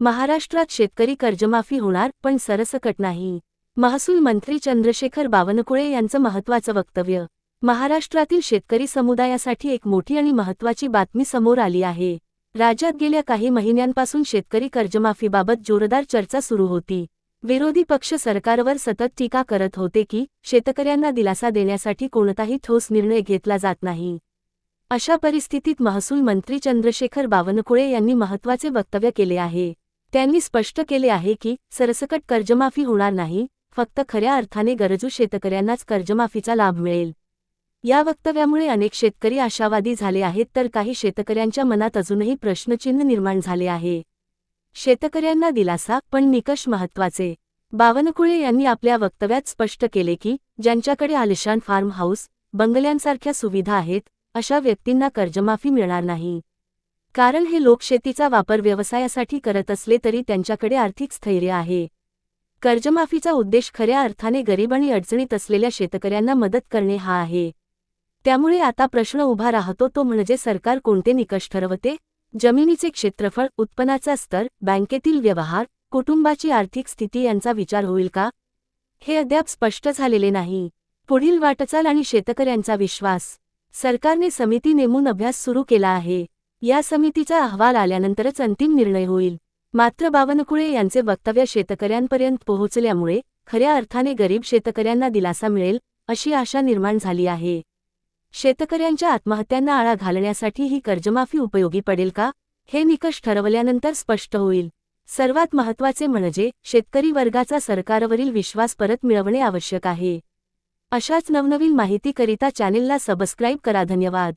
महाराष्ट्रात शेतकरी कर्जमाफी होणार पण सरसकट नाही. महसूल मंत्री चंद्रशेखर बावनकुळे यांचं महत्त्वाचं वक्तव्य. महाराष्ट्रातील शेतकरी समुदायासाठी एक मोठी आणि महत्त्वाची बातमी समोर आली आहे. राज्यात गेल्या काही महिन्यांपासून शेतकरी कर्जमाफीबाबत जोरदार चर्चा सुरू होती. विरोधी पक्ष सरकारवर सतत टीका करत होते की शेतकऱ्यांना दिलासा देण्यासाठी कोणताही ठोस निर्णय घेतला जात नाही. अशा परिस्थितीत महसूल मंत्री चंद्रशेखर बावनकुळे यांनी महत्त्वाचे वक्तव्य केले आहे. त्यांनी स्पष्ट केले आहे की सरसकट कर्जमाफी होणार नाही फक्त खऱ्या अर्थाने गरजू शेतकऱ्यांनाच कर्जमाफीचा लाभ मिळेल. या वक्तव्यामुळे अनेक शेतकरी आशावादी झाले आहेत तर काही शेतकऱ्यांच्या मनात अजूनही प्रश्नचिन्ह निर्माण झाले आहे. शेतकऱ्यांना दिलासा पण निकष महत्त्वाचे बावनकुळे यांनी आपल्या वक्तव्यात स्पष्ट केले की ज्यांच्याकडे आलिशान फार्म हाऊस बंगल्यांसारख्या सुविधा आहेत अशा व्यक्तींना कर्जमाफी मिळणार नाही. कारण हे लोक शेतीचा वापर व्यवसायासाठी करत असले तरी त्यांच्याकडे आर्थिक स्थैर्य आहे. कर्जमाफीचा उद्देश खऱ्या अर्थाने गरीब आणि अडचणीत असलेल्या शेतकऱ्यांना मदत करणे हा आहे. त्यामुळे आता प्रश्न उभा राहतो तो म्हणजे सरकार कोणते निकष ठरवते? जमिनीचे क्षेत्रफळ उत्पन्नाचा स्तर बँकेतील व्यवहार कुटुंबाची आर्थिक स्थिती यांचा विचार होईल का? हे अद्याप स्पष्ट झालेले नाही. पुढील वाटचाल आणि शेतकऱ्यांचा विश्वास. सरकारने समिती नेमून अभ्यास सुरू केला आहे. या समितीचा अहवाल आल्यानंतरच अंतिम निर्णय होईल. मात्र बावनकुळे यांचे वक्तव्य शेतकऱ्यांपर्यंत पोहोचल्यामुळे खऱ्या अर्थाने गरीब शेतकऱ्यांना दिलासा मिळेल अशी आशा निर्माण झाली आहे. शेतकऱ्यांच्या आत्महत्यांना आळा घालण्यासाठी ही कर्जमाफी उपयोगी पडेल का हे निकष ठरवल्यानंतर स्पष्ट होईल. सर्वात महत्त्वाचे म्हणजे शेतकरी वर्गाचा सरकारवरील विश्वास परत मिळवणे आवश्यक आहे. अशाच नवनवीन माहितीकरिता चॅनेलला सबस्क्राईब करा. धन्यवाद.